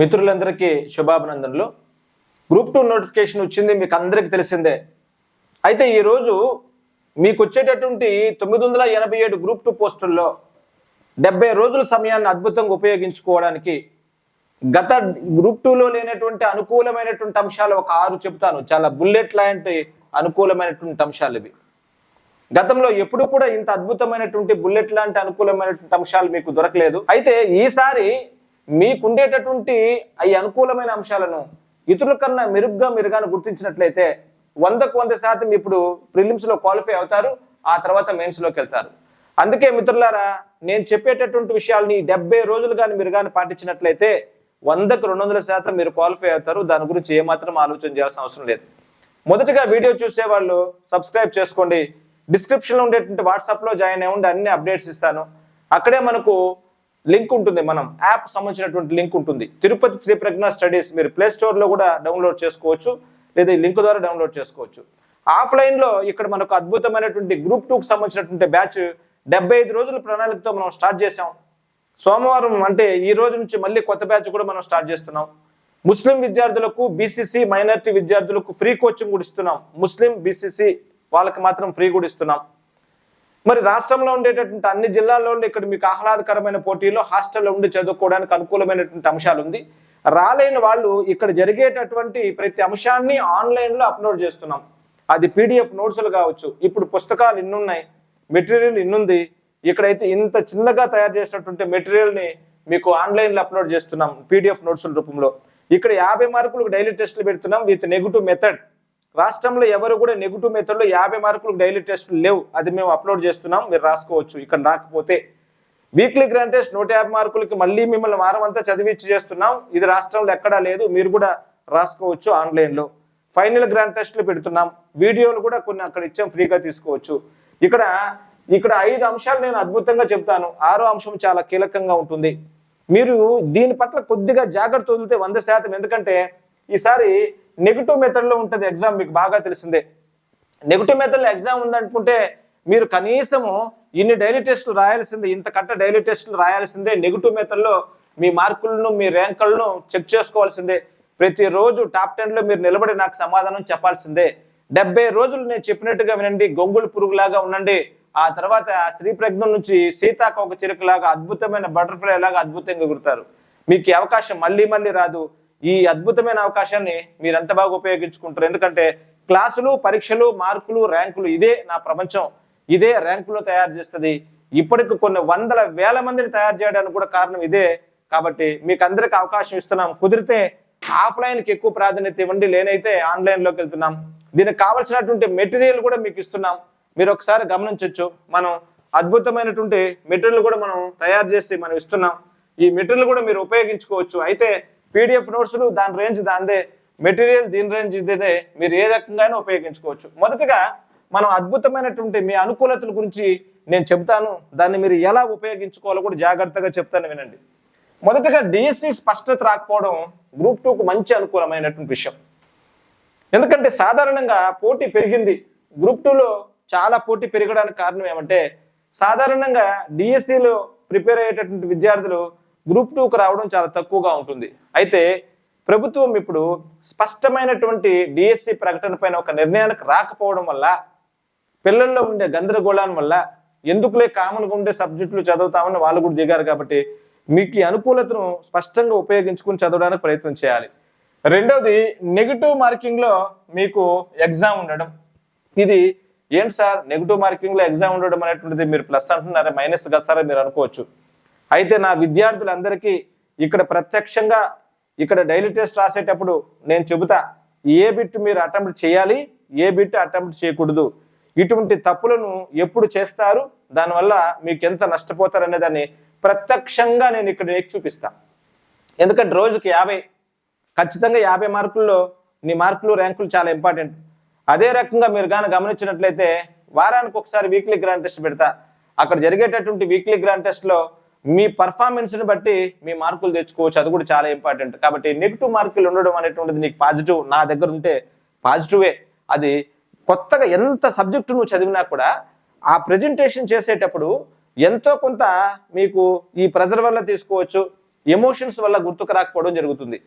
మిత్రులందరికీ శుభాభినందనలు. Group two notification వచ్చింది మీకు అందరికీ తెలిసిందే. అయితే ఈరోజు మీకు వచ్చేటటువంటి తొమ్మిది వందల ఎనభై ఏడు గ్రూప్ టూ పోస్టుల్లో డెబ్బై రోజుల సమయాన్ని అద్భుతంగా ఉపయోగించుకోవడానికి గత గ్రూప్ టూలో లేనటువంటి అనుకూలమైనటువంటి అంశాలు ఒక ఆరు చెప్తాను చాలా బుల్లెట్ లాంటి అనుకూలమైనటువంటి అంశాలు ఇవి. గతంలో ఎప్పుడు కూడా ఇంత అద్భుతమైనటువంటి బుల్లెట్ లాంటి అనుకూలమైనటువంటి అంశాలు మీకు దొరకలేదు. అయితే ఈసారి మీకుండేటటువంటి ఈ అనుకూలమైన అంశాలను ఇతరుల కన్నా మెరుగ్గా మెరుగాను గుర్తించినట్లయితే వందకు వంద శాతం ఇప్పుడు ప్రిలిమ్స్లో క్వాలిఫై అవుతారు ఆ తర్వాత మెయిన్స్లోకి వెళ్తారు. అందుకే మిత్రులారా నేను చెప్పేటటువంటి విషయాల్ని డెబ్బై రోజులు కానీ మీరు కానీ పాటించినట్లయితే వందకు రెండు వందల శాతం మీరు క్వాలిఫై అవుతారు. దాని గురించి ఏమాత్రం ఆలోచన చేయాల్సిన అవసరం లేదు. మొదటగా వీడియో చూసే వాళ్ళు సబ్స్క్రైబ్ చేసుకోండి. డిస్క్రిప్షన్లో ఉండేటువంటి వాట్సాప్లో జాయిన్ అయ్యి ఉండి అన్ని అప్డేట్స్ ఇస్తాను. అక్కడే మనకు లింక్ ఉంటుంది. మనం యాప్ సంబంధించినటువంటి లింక్ ఉంటుంది. తిరుపతి శ్రీ ప్రజ్ఞ స్టడీస్ మీరు ప్లే స్టోర్లో కూడా డౌన్లోడ్ చేసుకోవచ్చు. లేదా ఈ లింక్ ద్వారా డౌన్లోడ్ చేసుకోవచ్చు. ఆఫ్లైన్లో ఇక్కడ మనకు అద్భుతమైనటువంటి గ్రూప్ టూకి సంబంధించినటువంటి బ్యాచ్ డెబ్బై ఐదు రోజుల ప్రణాళికతో మనం స్టార్ట్ చేసాం సోమవారం అంటే ఈ రోజు నుంచి మళ్ళీ కొత్త బ్యాచ్ కూడా మనం స్టార్ట్ చేస్తున్నాం. ముస్లిం విద్యార్థులకు బీసీసీ మైనారిటీ విద్యార్థులకు ఫ్రీ కోచింగ్ కూడా ఇస్తున్నాం. ముస్లిం బీసీసీ వాళ్ళకి మాత్రం ఫ్రీ కూడా ఇస్తున్నాం. మరి రాష్ట్రంలో ఉండేటటువంటి అన్ని జిల్లాల్లో ఉండే ఇక్కడ మీకు ఆహ్లాదకరమైన పోటీలో హాస్టల్లో ఉండి చదువుకోవడానికి అనుకూలమైనటువంటి అంశాలు ఉంది. రాలేని వాళ్ళు ఇక్కడ జరిగేటటువంటి ప్రతి అంశాన్ని ఆన్లైన్లో అప్లోడ్ చేస్తున్నాం. అది పీడిఎఫ్ నోట్స్లు కావచ్చు. ఇప్పుడు పుస్తకాలు ఇన్నున్నాయి. మెటీరియల్ ఇన్నుంది. ఇక్కడైతే ఇంత చిన్నగా తయారు చేసినటువంటి మెటీరియల్ని మీకు ఆన్లైన్లో అప్లోడ్ చేస్తున్నాం. పీడిఎఫ్ నోట్స్ల రూపంలో. ఇక్కడ యాభై మార్కులకు డైలీ టెస్ట్లు పెడుతున్నాం విత్ నెగిటివ్ మెథడ్. రాష్ట్రంలో ఎవరు కూడా నెగిటివ్ మెథడ్లో యాభై మార్కులు డైలీ టెస్టులు లేవు. అది మేము అప్లోడ్ చేస్తున్నాం మీరు రాసుకోవచ్చు. ఇక్కడ రాకపోతే వీక్లీ గ్రాండ్ టెస్ట్ నూట యాభై మార్కులకి మళ్ళీ మిమ్మల్ని వారం అంతా చదివించి చేస్తున్నాం. ఇది రాష్ట్రంలో ఎక్కడా లేదు మీరు కూడా రాసుకోవచ్చు ఆన్లైన్లో ఫైనల్ గ్రాండ్ టెస్ట్లు పెడుతున్నాం. వీడియోలు కూడా కొన్ని అక్కడ ఇచ్చాం ఫ్రీగా తీసుకోవచ్చు. ఇక్కడ ఇక్కడ ఐదు అంశాలు నేను అద్భుతంగా చెప్తాను. ఆరో అంశం చాలా కీలకంగా ఉంటుంది. మీరు దీని పట్ల కొద్దిగా జాగ్రత్త వదిలితే వంద శాతం. ఎందుకంటే ఈసారి నెగిటివ్ మెథడ్లో ఉంటుంది ఎగ్జామ్ మీకు బాగా తెలిసిందే. నెగిటివ్ మెథడ్లో ఎగ్జామ్ ఉందనుకుంటే మీరు కనీసము ఇన్ని డైలీ టెస్టులు రాయాల్సిందే ఇంత కట్ట డైలీ టెస్టులు రాయాల్సిందే. నెగిటివ్ మెథడ్లో మీ మార్కులను మీ ర్యాంకులను చెక్ చేసుకోవాల్సిందే. ప్రతిరోజు టాప్ టెన్లో మీరు నిలబడి నాకు సమాధానం చెప్పాల్సిందే. డెబ్బై రోజులు నేను చెప్పినట్టుగా వినండి గొంగులు పురుగులాగా ఉండండి. ఆ తర్వాత శ్రీ ప్రజ్ఞ నుంచి సీతాకోక చిలుకలాగా అద్భుతమైన బటర్ఫ్లై లాగా అద్భుతంగా ఎగురుతారు. మీకు అవకాశం మళ్ళీ మళ్ళీ రాదు. ఈ అద్భుతమైన అవకాశాన్ని మీరు ఎంత బాగా ఉపయోగించుకుంటారు? ఎందుకంటే క్లాసులు పరీక్షలు మార్కులు ర్యాంకులు ఇదే నా ప్రపంచం. ఇదే ర్యాంకులో తయారు చేస్తుంది. ఇప్పటికి కొన్ని వందల వేల మందిని తయారు చేయడానికి కూడా కారణం ఇదే. కాబట్టి మీకు అందరికి అవకాశం ఇస్తున్నాం. కుదిరితే ఆఫ్లైన్కి ఎక్కువ ప్రాధాన్యత ఇవ్వండి. లేనైతే ఆన్లైన్లోకి వెళ్తున్నాం. దీనికి కావలసినటువంటి మెటీరియల్ కూడా మీకు ఇస్తున్నాం. మీరు ఒకసారి గమనించవచ్చు మనం అద్భుతమైనటువంటి మెటీరియల్ కూడా మనం తయారు చేసి మనం ఇస్తున్నాం. ఈ మెటీరియల్ కూడా మీరు ఉపయోగించుకోవచ్చు. అయితే పీడిఎఫ్ నోట్స్లు దాని రేంజ్ దాందే. మెటీరియల్ దీని రేంజ్ ఇదే మీరు ఏ రకంగా ఉపయోగించుకోవచ్చు. మొదటగా మనం అద్భుతమైనటువంటి మీ అనుకూలతల గురించి నేను చెప్తాను దాన్ని మీరు ఎలా ఉపయోగించుకోవాలో కూడా జాగ్రత్తగా చెప్తాను వినండి. మొదటగా డిఎస్సి స్పష్టత రాకపోవడం గ్రూప్ టూకు మంచి అనుకూలమైనటువంటి విషయం. ఎందుకంటే సాధారణంగా పోటీ పెరిగింది. గ్రూప్ టూలో చాలా పోటీ పెరగడానికి కారణం ఏమంటే సాధారణంగా డిఎస్సిలో ప్రిపేర్ అయ్యేటటువంటి విద్యార్థులు గ్రూప్ టూకు రావడం చాలా తక్కువగా ఉంటుంది. అయితే ప్రభుత్వం ఇప్పుడు స్పష్టమైనటువంటి డిఎస్సి ప్రకటన పైన ఒక నిర్ణయానికి రాకపోవడం వల్ల పిల్లల్లో ఉండే గందరగోళాన్ని వల్ల ఎందుకులే కామన్గా ఉండే సబ్జెక్టులు చదువుతామని వాళ్ళు కూడా దిగారు కాబట్టి మీకు అనుకూలతను స్పష్టంగా ఉపయోగించుకుని చదవడానికి ప్రయత్నం చేయాలి. రెండవది నెగిటివ్ మార్కింగ్లో మీకు ఎగ్జామ్ ఉండడం. ఇది ఏంటి సార్? నెగిటివ్ మార్కింగ్లో ఎగ్జామ్ ఉండడం అనేటువంటిది మీరు ప్లస్ అంటున్నారా? మైనస్ కదా సార్ మీరు అనుకోవచ్చు. అయితే నా విద్యార్థులందరికీ ఇక్కడ ప్రత్యక్షంగా ఇక్కడ డైలీ టెస్ట్ రాసేటప్పుడు నేను చెబుతా ఏ బిట్ మీరు అటెంప్ట్ చేయాలి ఏ బిట్ అటెంప్ట్ చేయకూడదు. ఇటువంటి తప్పులను ఎప్పుడు చేస్తారు దానివల్ల మీకు ఎంత నష్టపోతారు అనేదాన్ని ప్రత్యక్షంగా నేను ఇక్కడ నీకు చూపిస్తా. ఎందుకంటే రోజుకి యాభై ఖచ్చితంగా యాభై మార్కుల్లో నీ మార్కులు ర్యాంకులు చాలా ఇంపార్టెంట్. అదే రకంగా మీరు కానీ గమనించినట్లయితే వారానికి ఒకసారి వీక్లీ గ్రాండ్ టెస్ట్ పెడతా. అక్కడ జరిగేటటువంటి వీక్లీ గ్రాండ్ టెస్ట్లో మీ పర్ఫార్మెన్స్ని బట్టి మీ మార్కులు తెచ్చుకోవచ్చు. అది కూడా చాలా ఇంపార్టెంట్ కాబట్టి నెగిటివ్ మార్కులు ఉండడం అనేటువంటిది నీకు పాజిటివ్ నా దగ్గర ఉంటే పాజిటివే అది కొత్తగా ఎంత సబ్జెక్టు నువ్వు చదివినా కూడా ఆ ప్రజెంటేషన్ చేసేటప్పుడు ఎంతో కొంత మీకు ఈ ప్రెజర్ వల్ల తీసుకోవచ్చు ఎమోషన్స్ వల్ల గుర్తుకు రాకపోవడం జరుగుతుంది.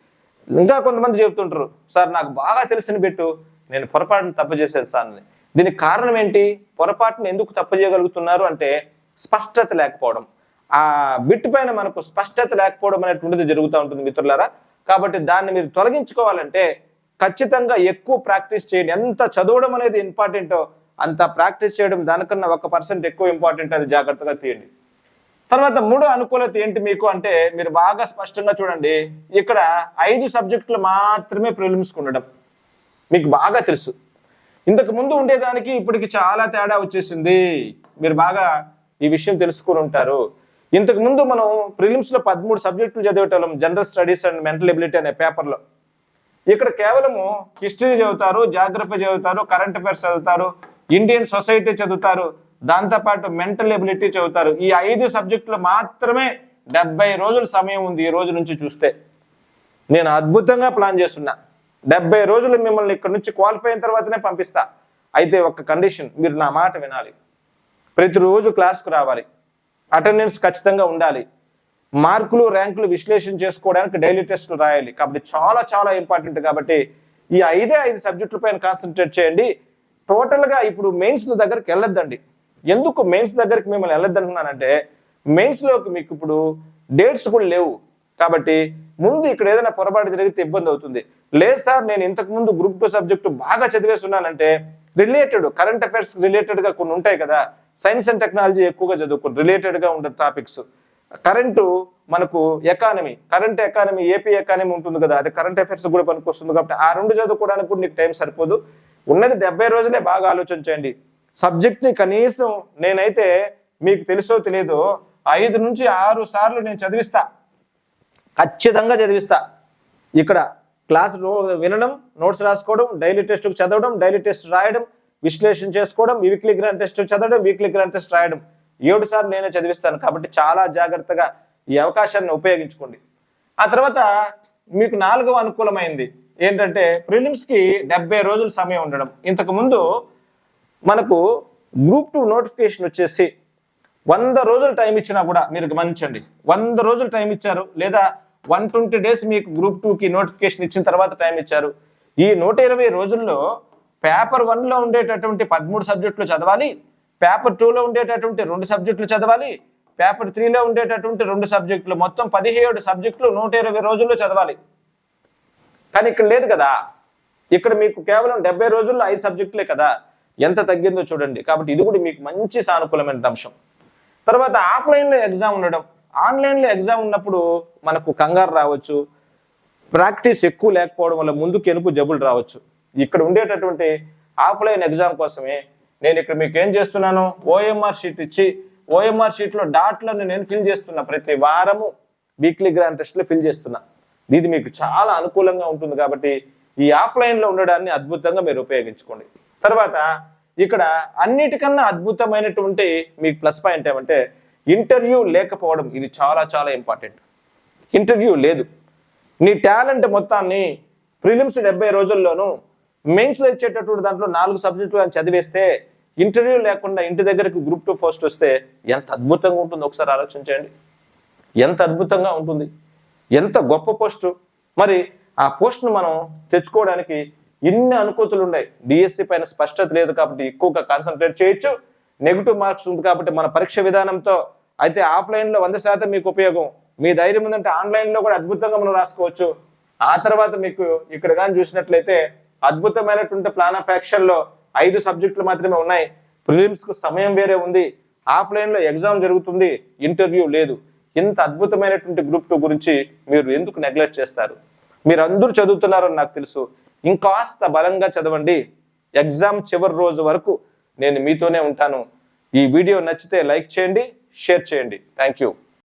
ఇంకా కొంతమంది చెబుతుంటారు సార్ నాకు బాగా తెలిసిన బిట్టు నేను పొరపాటును తప్పు చేసేది సార్ దీనికి కారణం ఏంటి? పొరపాటును ఎందుకు తప్పు చేయగలుగుతున్నారు అంటే స్పష్టత లేకపోవడం. ఆ బిట్ పైన మనకు స్పష్టత లేకపోవడం అనేటువంటిది జరుగుతూ ఉంటుంది మిత్రులారా. కాబట్టి దాన్ని మీరు తొలగించుకోవాలంటే ఖచ్చితంగా ఎక్కువ ప్రాక్టీస్ చేయండి. ఎంత చదవడం అనేది ఇంపార్టెంటో అంత ప్రాక్టీస్ చేయడం దానికన్నా ఒక పర్సెంట్ ఎక్కువ ఇంపార్టెంట్ అది జాగ్రత్తగా తీయండి. తర్వాత మూడో అనుకూలత ఏంటి మీకు అంటే మీరు బాగా స్పష్టంగా చూడండి. ఇక్కడ ఐదు సబ్జెక్టులు మాత్రమే ప్రిలిమ్స్ ఉండడం మీకు బాగా తెలుసు. ఇంతకు ముందు ఉండేదానికి ఇప్పటికి చాలా తేడా వచ్చేసింది. మీరు బాగా ఈ విషయం తెలుసుకుని ఉంటారు. ఇంతకు ముందు మనం ప్రిలిమ్స్లో పదమూడు సబ్జెక్టులు చదివేటం general studies and mental ability అనే పేపర్లో ఇక్కడ కేవలము హిస్టరీ చదువుతారు జాగ్రఫీ చదువుతారు కరెంట్ అఫైర్స్ చదువుతారు ఇండియన్ సొసైటీ చదువుతారు దాంతోపాటు మెంటల్ ఎబిలిటీ చదువుతారు. ఈ ఐదు సబ్జెక్టులు మాత్రమే డెబ్బై రోజుల సమయం ఉంది ఈ రోజు నుంచి చూస్తే. నేను అద్భుతంగా ప్లాన్ చేస్తున్నా. డెబ్బై రోజులు మిమ్మల్ని ఇక్కడ నుంచి క్వాలిఫై అయిన తర్వాతనే పంపిస్తా. అయితే ఒక కండిషన్ మీరు నా మాట వినాలి. ప్రతిరోజు క్లాస్కు రావాలి. అటెండెన్స్ ఖచ్చితంగా ఉండాలి. మార్కులు ర్యాంకులు విశ్లేషణ చేసుకోవడానికి డైలీ టెస్టులు రాయాలి. కాబట్టి చాలా చాలా ఇంపార్టెంట్ కాబట్టి ఈ ఐదే ఐదు సబ్జెక్టులపైన కాన్సన్ట్రేట్ చేయండి. టోటల్గా ఇప్పుడు మెయిన్స్ దగ్గరికి వెళ్ళొద్దండి. ఎందుకు మెయిన్స్ దగ్గరికి మిమ్మల్ని వెళ్ళొద్దంటున్నానంటే మెయిన్స్లోకి మీకు ఇప్పుడు డేట్స్ కూడా లేవు. కాబట్టి ముందు ఇక్కడ ఏదైనా పొరపాటు జరిగితే ఇబ్బంది అవుతుంది. లేదు సార్ నేను ఇంతకుముందు గ్రూప్ టూ సబ్జెక్టు బాగా చదివేస్తున్నానంటే రిలేటెడ్ కరెంట్ అఫైర్స్ రిలేటెడ్గా కొన్ని ఉంటాయి కదా సైన్స్ అండ్ టెక్నాలజీ ఎక్కువగా చదువుకుని రిలేటెడ్గా ఉండే టాపిక్స్ కరెంటు మనకు economy current economy AP economy ఉంటుంది కదా అది కరెంట్ అఫైర్స్ కూడా పనికొస్తుంది కాబట్టి ఆ రెండు చదువుకోవడానికి కూడా నీకు టైం సరిపోదు. ఉన్నది డెబ్బై రోజులే బాగా ఆలోచించండి సబ్జెక్ట్ని కనీసం నేనైతే మీకు తెలుసో తెలియదో ఐదు నుంచి ఆరు సార్లు నేను చదివిస్తా. ఖచ్చితంగా చదివిస్తా. ఇక్కడ క్లాస్ వినడం నోట్స్ రాసుకోవడం డైలీ టెస్ట్కు చదవడం డైలీ టెస్ట్ రాయడం విశ్లేషణ చేసుకోవడం వీక్లీ గ్రాండ్ టెస్ట్ చదవడం వీక్లీ గ్రాండ్ టెస్ట్ రాయడం. ఏడు సార్లు నేనే చదివిస్తాను కాబట్టి చాలా జాగ్రత్తగా ఈ అవకాశాన్ని ఉపయోగించుకోండి. ఆ తర్వాత మీకు నాలుగవ అనుకూలమైంది. ఏంటంటే ప్రిలిమ్స్కి డెబ్బై రోజులు సమయం ఉండడం. ఇంతకుముందు మనకు గ్రూప్ టూ నోటిఫికేషన్ వచ్చేసి వంద రోజులు టైం ఇచ్చినా కూడా మీరు గమనించండి. వంద రోజులు టైం ఇచ్చారు లేదా వన్ ట్వంటీ డేస్ మీకు గ్రూప్ టూకి నోటిఫికేషన్ ఇచ్చిన తర్వాత టైం ఇచ్చారు. ఈ నూట ఇరవై రోజుల్లో పేపర్ వన్లో ఉండేటటువంటి పదమూడు సబ్జెక్టులు చదవాలి పేపర్ టూలో ఉండేటటువంటి రెండు సబ్జెక్టులు చదవాలి పేపర్ త్రీలో ఉండేటటువంటి రెండు సబ్జెక్టులు. మొత్తం పదిహేడు సబ్జెక్టులు నూట ఇరవై రోజుల్లో చదవాలి. కానీ ఇక్కడ లేదు కదా. ఇక్కడ మీకు కేవలం డెబ్బై రోజుల్లో ఐదు సబ్జెక్టులే కదా. ఎంత తగ్గిందో చూడండి. కాబట్టి ఇది కూడా మీకు మంచి సానుకూలమైన అంశం. తర్వాత ఆఫ్లైన్లో ఎగ్జామ్ ఉండడం. ఆన్లైన్లో ఎగ్జామ్ ఉన్నప్పుడు మనకు కంగారు రావచ్చు. ప్రాక్టీస్ ఎక్కువ లేకపోవడం వల్ల ముందుకు ఎనుపు జబ్బులు రావచ్చు. ఇక్కడ ఉండేటటువంటి ఆఫ్లైన్ ఎగ్జామ్ కోసమే నేను ఇక్కడ మీకు ఏం చేస్తున్నాను ఓఎంఆర్ షీట్ ఇచ్చి ఓఎంఆర్ షీట్లో డాట్లను నేను ఫిల్ చేస్తున్నా. ప్రతి వారము వీక్లీ గ్రాండ్ టెస్ట్లో ఫిల్ చేస్తున్నా. ఇది మీకు చాలా అనుకూలంగా ఉంటుంది కాబట్టి ఈ ఆఫ్లైన్లో ఉండడాన్ని అద్భుతంగా మీరు ఉపయోగించుకోండి. తర్వాత ఇక్కడ అన్నిటికన్నా అద్భుతమైనటువంటి మీకు ప్లస్ పాయింట్ ఏమంటే ఇంటర్వ్యూ లేకపోవడం ఇది చాలా చాలా ఇంపార్టెంట్. ఇంటర్వ్యూ లేదు. నీ టాలెంట్ మొత్తాన్ని ప్రిలిమ్స్ డెబ్బై రోజుల్లోనూ మెయిన్స్లో ఇచ్చేటటువంటి దాంట్లో నాలుగు సబ్జెక్టులు అని చదివేస్తే ఇంటర్వ్యూ లేకుండా ఇంటి దగ్గరకు గ్రూప్ టూ పోస్ట్ వస్తే ఎంత అద్భుతంగా ఉంటుందో ఒకసారి ఆలోచించండి. ఎంత అద్భుతంగా ఉంటుంది. ఎంత గొప్ప పోస్టు మరి ఆ పోస్ట్ను మనం తెచ్చుకోవడానికి ఇన్ని అనుకూతులు ఉన్నాయి. డిఎస్సి పైన స్పష్టత లేదు కాబట్టి ఎక్కువగా కాన్సన్ట్రేట్ చేయొచ్చు. నెగిటివ్ మార్క్స్ ఉంది కాబట్టి మన పరీక్ష విధానంతో అయితే ఆఫ్లైన్లో వంద శాతం మీకు ఉపయోగం. మీ ధైర్యం ఉందంటే ఆన్లైన్లో కూడా అద్భుతంగా మనం రాసుకోవచ్చు. ఆ తర్వాత మీకు ఇక్కడ కానీ చూసినట్లయితే అద్భుతమైనటువంటి ప్లాన్ ఆఫ్ యాక్షన్లో ఐదు సబ్జెక్టులు మాత్రమే ఉన్నాయి. ప్రిలిమ్స్కు సమయం వేరే ఉంది. ఆఫ్లైన్లో ఎగ్జామ్ జరుగుతుంది. ఇంటర్వ్యూ లేదు. ఇంత అద్భుతమైనటువంటి గ్రూప్ టూ గురించి మీరు ఎందుకు నెగ్లెక్ట్ చేస్తారు? మీరు అందరూ చదువుతున్నారని నాకు తెలుసు. ఇంకాస్త బలంగా చదవండి. ఎగ్జామ్ చివరి రోజు వరకు నేను మీతోనే ఉంటాను. ఈ వీడియో నచ్చితే లైక్ చేయండి షేర్ చేయండి. Thank you